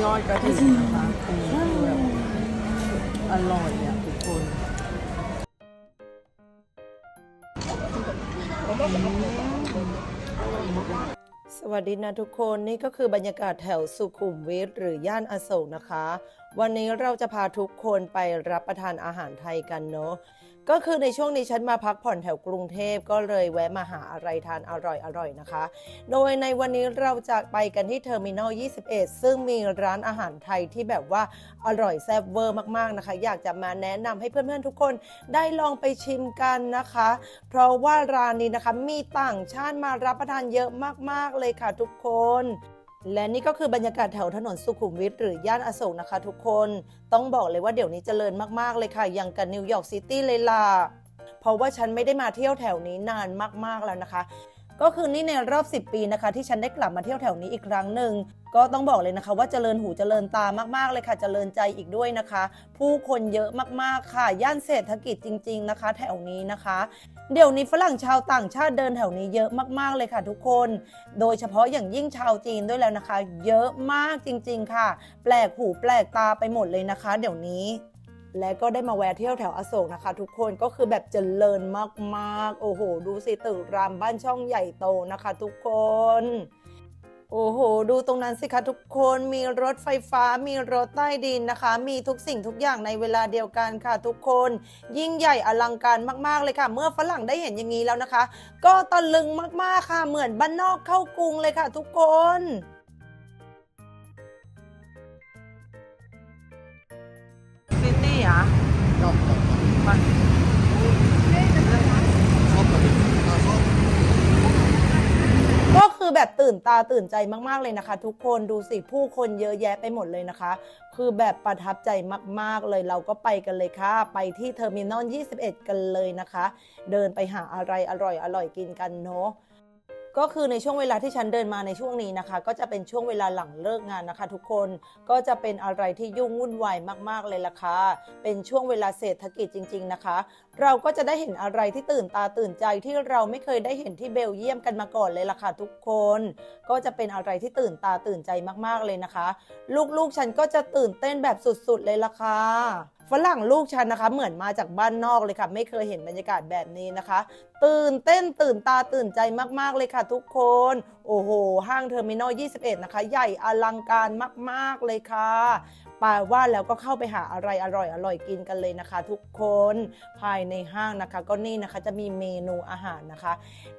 ยอดกระถิ่นนะคะคือแบบอร่อยอะทุกคนสวัสดีนะทุกคนนี่ก็คือบรรยากาศแถวสุขุมวิทหรือย่านอโศกนะคะ วันนี้เราจะพาทุกคนไปรับประทานอาหารไทยกันเนาะ ก็คือในช่วงนี้ฉันมาพักผ่อนแถวกรุงเทพก็เลยแวะมาหาอะไรทานอร่อยๆนะคะ โดยในวันนี้เราจะไปกันที่เทอร์มินอล 21 ซึ่งมีร้านอาหารไทยที่แบบว่าอร่อยแซ่บเวอร์มากๆนะคะ อยากจะมาแนะนำให้เพื่อนๆทุกคนได้ลองไปชิมกันนะคะ เพราะว่าร้านนี้นะคะมีต่างชาติมารับประทานเยอะมากๆเลยค่ะทุกคน และนี่ก็คือบรรยากาศแถวถนนสุขุมวิทหรือย่านอโศกนะคะทุกคน ต้องบอกเลยว่าเดี๋ยวนี้เจริญมากๆเลยค่ะ อย่างกับนิวยอร์กซิตี้เลยล่ะ เพราะว่าฉันไม่ได้มาเที่ยวแถวนี้นานมากๆแล้วนะคะ ก็คือนี่ในรอบ 10 ปีนะคะ ที่ฉันได้กลับมาเที่ยวแถวนี้อีกครั้งหนึ่ง ก็ต้องบอกเลยนะคะว่าเจริญหูเจริญตามากๆเลยค่ะ เจริญใจอีกด้วยนะคะ ผู้คนเยอะมากๆค่ะ ย่านเศรษฐกิจจริง ๆนะคะ แถวนี้นะคะ เดี๋ยวนี้ฝรั่งชาวต่างชาติเดินแถวนี้เยอะมากๆเลยค่ะทุกคน โดยเฉพาะอย่างยิ่งชาวจีนด้วยแล้วนะคะ เยอะมากจริงๆค่ะ แปลกหูแปลกตาไปหมดเลยนะคะ เดี๋ยวนี้ และก็ได้มาแวะเที่ยวแถวอโศกนะคะ ทุกคนก็คือแบบเจริญมากๆ โอ้โห ดูสิตึกรามบ้านช่องใหญ่โตนะคะ ทุกคน โอ้โห ดูตรงนั้นสิคะทุกคน มีรถไฟฟ้า มีรถใต้ดินนะคะ มีทุกสิ่งทุกอย่างในเวลาเดียวกันค่ะทุกคน ยิ่งใหญ่อลังการมากๆเลยค่ะ เมื่อฝรั่งได้เห็นอย่างนี้แล้วนะคะ ก็ตะลึงมากๆค่ะ เหมือนบ้านนอกเข้ากรุงเลยค่ะ ทุกคนซิดนีย์อะก็ คือแบบตื่นตาตื่นใจมากๆเลยนะคะ ทุกคนดูสิผู้คนเยอะแยะไปหมดเลยนะคะ คือแบบประทับใจมากๆเลยเราก็ไปกันเลยค่ะ ไปที่เทอร์มินอล21 กันเลยนะคะ เดินไปหาอะไรอร่อยอร่อยกินกันเนาะ ก็คือในช่วงเวลาที่ฉันเดินมาในช่วงนี้นะคะ ก็จะเป็นช่วงเวลาหลังเลิกงานนะคะ ทุกคนก็จะเป็นอะไรที่ยุ่งวุ่นวายมาก ๆ เลยล่ะค่ะเป็นช่วงเวลาเศรษฐกิจจริง ๆนะคะ เราก็จะได้เห็นอะไรที่ตื่นตาตื่นใจที่เราไม่เคยได้เห็นที่เบลเยียมกันมาก่อนเลยล่ะค่ะทุกคน ก็จะเป็นอะไรที่ตื่นตาตื่นใจมากๆเลยนะคะ ลูกๆฉันก็จะตื่นเต้นแบบสุดๆเลยล่ะค่ะฝรั่งลูกฉันนะคะ เหมือนมาจากบ้านนอกเลยค่ะ ไม่เคยเห็นบรรยากาศแบบนี้นะคะ ตื่นเต้นตื่นตาตื่นใจมากๆเลยค่ะทุกคน โอ้โห ห้างเทอร์มินอล 21 นะคะ ใหญ่อลังการมาก ๆ เลยค่ะปาว่าแล้วก็เข้าไปหาอะไรอร่อยอร่อยกินกันเลยนะคะ ทุกคนภายในห้างนะคะ ก็นี่นะคะจะมีเมนูอาหารนะคะ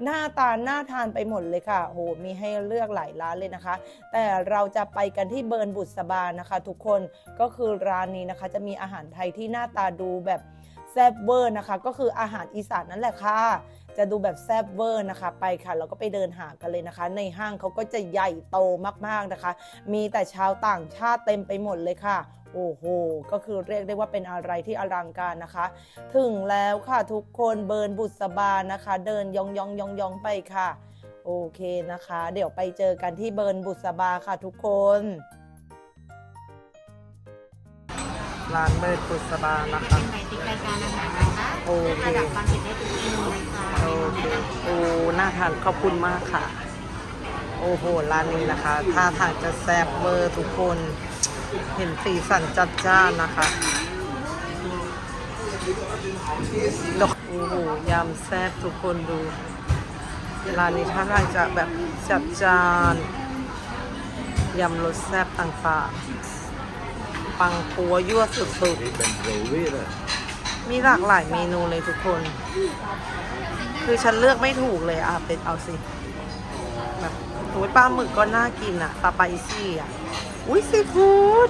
หน้าตาหน่าทานไปหมดเลยค่ะโอ้โหมีให้เลือกหลายร้านเลยนะคะ แต่เราจะไปกันที่เบิร์นบุษบานะคะ ทุกคนก็คือร้านนี้นะคะจะมีอาหารไทยที่หน้าตาดูแบบ แซบเวอร์นะคะ ก็คืออาหารอีสานนั่นแหละค่ะ จะดูแบบแซบเวอร์นะคะ ไปค่ะเราก็ไปเดินหากันเลยนะคะ ในห้างเขาก็จะใหญ่โตมากๆนะคะ มีแต่ชาวต่างชาติเต็มไปหมดเลยค่ะโอ้โห ก็คือเรียกได้ว่าเป็นอะไรที่อลังการนะคะ ถึงแล้วค่ะทุกคนเบิร์นบุษบานะคะ เดินยองยองยองยองไปค่ะ โอเคนะคะ เดี๋ยวไปเจอกันที่เบิร์นบุษบาค่ะทุกคน ร้านเบิร์นบุษบานะคะเป็นไมติกรายการอาหารนะคะโอเคระดับความเผ็ดได้ทุกเมนูเลยค่ะโอเคโอ้น่าทานขอบคุณมากค่ะ โอ้โห ร้านนี้นะคะท่าทางจะแซ่บเบอร์ทุกคน เห็นสีสันจัดจ้านนะคะดอกโอ้โหยำแซ่บทุกคนดูร้านนี้ท่าทางจะแบบจัดจ้านยำรสแซ่บต่างๆ ปังปัวยั่วสุด Ik ben proberen. ๆมีหลากหลายเมนูเลยทุกคน คือฉันเลือกไม่ถูกเลยอะเป็นเอาสิ แบบโอ้ยปลาหมึกก็น่ากินอะปลาปาอิซี่อะ อุ้ยซีฟู้ด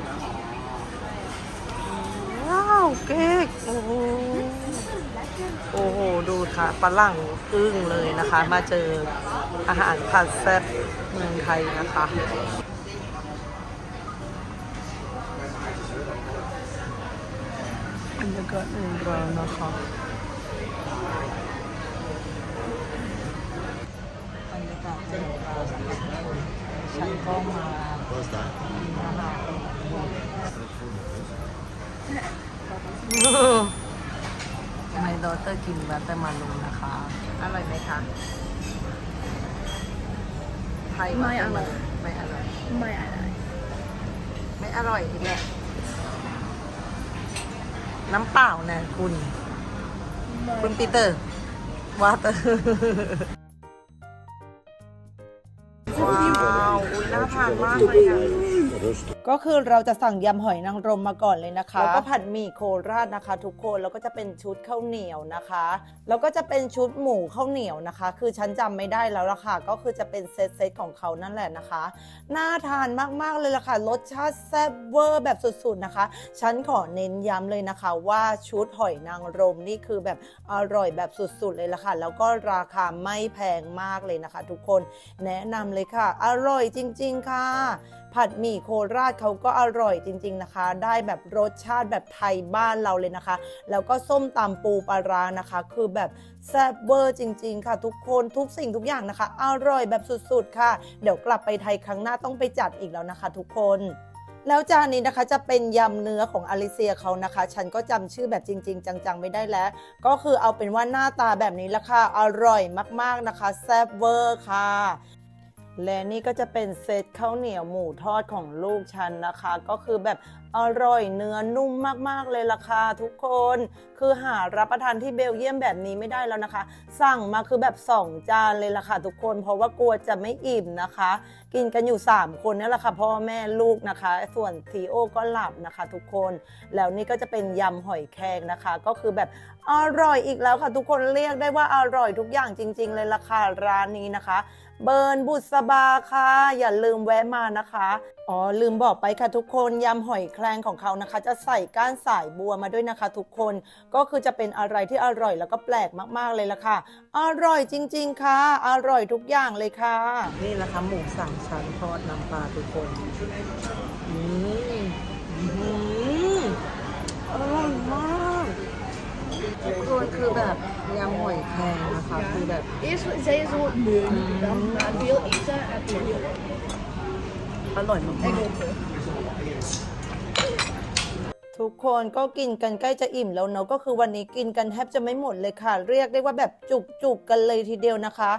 ว้าวเก๊กโอ้โห โอ้โห ดูค่ะฝรั่งอึ้งเลยนะคะ มาเจออาหารผัดแซ่บเมืองไทยนะคะ รรยากาศในร้านนะคะบรรยากาศในร้านฉันก็มากินอาหารไมดอเตอร์กินบัตเตอร์มาลูนะคะ อร่อยไหมคะไทยไม่อร่อยไม่อร่อย ไม่อะไรอร่อยอีกแหละ น้ำเปล่านะคุณ คุณปีเตอร์วาเตอร์ว้าว อุ้ยน่าทานมากเลยอะ ก็คือเราจะสั่งยำหอยนางรมมาก่อนเลยนะคะ แล้วก็ผัดหมี่โคราชนะคะ ทุกคน แล้วก็จะเป็นชุดข้าวเหนียวนะคะ แล้วก็จะเป็นชุดหมูข้าวเหนียวนะคะ คือฉันจำไม่ได้แล้วล่ะค่ะ ก็คือจะเป็นเซตเซตๆของเขานั่นแหละนะคะ น่าทานมากๆเลยล่ะค่ะ รสชาติแซ่บเวอร์แบบสุดๆนะคะ ฉันขอเน้นย้ำเลยนะคะ ว่าชุดหอยนางรมนี่คือแบบอร่อยแบบสุดๆเลยล่ะค่ะ แล้วก็ราคาไม่แพงมากเลยนะคะ ทุกคน แนะนำเลยค่ะ อร่อยจริง ๆ ค่ะ ผัดหมี่โคราชเขาก็อร่อยจริง ๆนะคะ ได้แบบรสชาติแบบไทยบ้านเราเลยนะคะ แล้วก็ส้มตำปูปลาร้านะคะ คือแบบแซ่บเวอร์จริง ๆ ค่ะ ทุกคนทุกสิ่งทุกอย่างนะคะ อร่อยแบบสุดๆค่ะ เดี๋ยวกลับไปไทยครั้งหน้าต้องไปจัดอีกแล้วนะคะ ทุกคนแล้วจานนี้นะคะจะเป็นยำเนื้อของอลิเซียเขานะคะ ฉันก็จำชื่อแบบจริง ๆ จังๆ ไม่ได้แล้ว ก็คือเอาเป็นว่าหน้าตาแบบนี้ละค่ะ อร่อยมากๆนะคะ แซ่บเวอร์ค่ะ และนี่ก็จะเป็นเซตข้าวเหนียวหมูทอดของลูกฉันนะคะ ก็คือแบบอร่อยเนื้อนุ่มมากๆเลยล่ะค่ะทุกคน คือหารับประทานที่เบลเยียมแบบนี้ไม่ได้แล้วนะคะ สั่งมาคือแบบ 2 จานเลยล่ะค่ะทุกคน เพราะว่ากลัวจะไม่อิ่มนะคะ กินกันอยู่ 3 คนนี่แหละค่ะพ่อแม่ลูกนะคะ ส่วนทีโอก็หลับนะคะ ทุกคนแล้วนี่ก็จะเป็นยำหอยแครงนะคะ ก็คือแบบอร่อยอีกแล้วค่ะทุกคนเรียกได้ว่าอร่อยทุกอย่างจริง ๆ เลยล่ะค่ะร้านนี้นะคะเบิร์นบุษบาค่ะ อย่าลืมแวะมานะคะ อ๋อ ลืมบอกไปค่ะทุกคน ยำหอยแครงของเขานะคะ จะใส่ก้านสายบัวมาด้วยนะคะ ทุกคน ก็คือจะเป็นอะไรที่อร่อยแล้วก็แปลกมากๆเลยละค่ะ อร่อยจริง ๆ ค่ะ อร่อยทุกอย่างเลยค่ะ นี่นะคะหมูสามชั้นทอดน้ำปลาทุกคนอืมอืมอร่อยมากทุกคนคือแบบยำหอยแครงนะคะ คือแบบ Eerst zei ze zo nee, dan na veel eten en toen อร่อยมาก ทุกคนก็กินกันใกล้จะอิ่มแล้วเนาะก็คือวันนี้กินกันแทบจะไม่หมดเลยค่ะ เรียกได้ว่าแบบจุกๆกันเลยทีเดียวนะคะ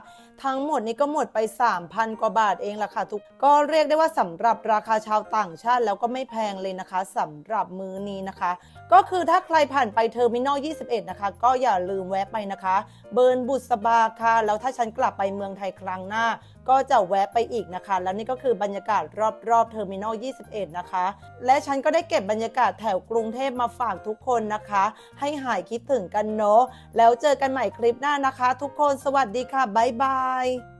ทั้งหมดนี้ก็หมดไป 3,000 กว่าบาทเองล่ะค่ะทุกก็เรียกได้ว่าสำหรับราคาชาวต่างชาติแล้วก็ไม่แพงเลยนะคะสำหรับมื้อนี้นะคะ ก็คือถ้าใครผ่านไปเทอร์มินอล 21 นะคะ ก็อย่าลืมแวะไปนะคะ เบิร์นบุษบาค่ะแล้วถ้าฉันกลับไปเมืองไทยครั้งหน้า ก็จะแวะไปอีกนะคะ แล้วนี่ก็คือบรรยากาศรอบๆเทอร์มินอล 21 นะคะ และฉันก็ได้เก็บบรรยากาศแถวกรุงเทพมาฝากทุกคนนะคะ ให้หายคิดถึงกันเนาะแล้วเจอกันใหม่คลิปหน้านะคะ ทุกคนสวัสดีค่ะบ๊ายบาย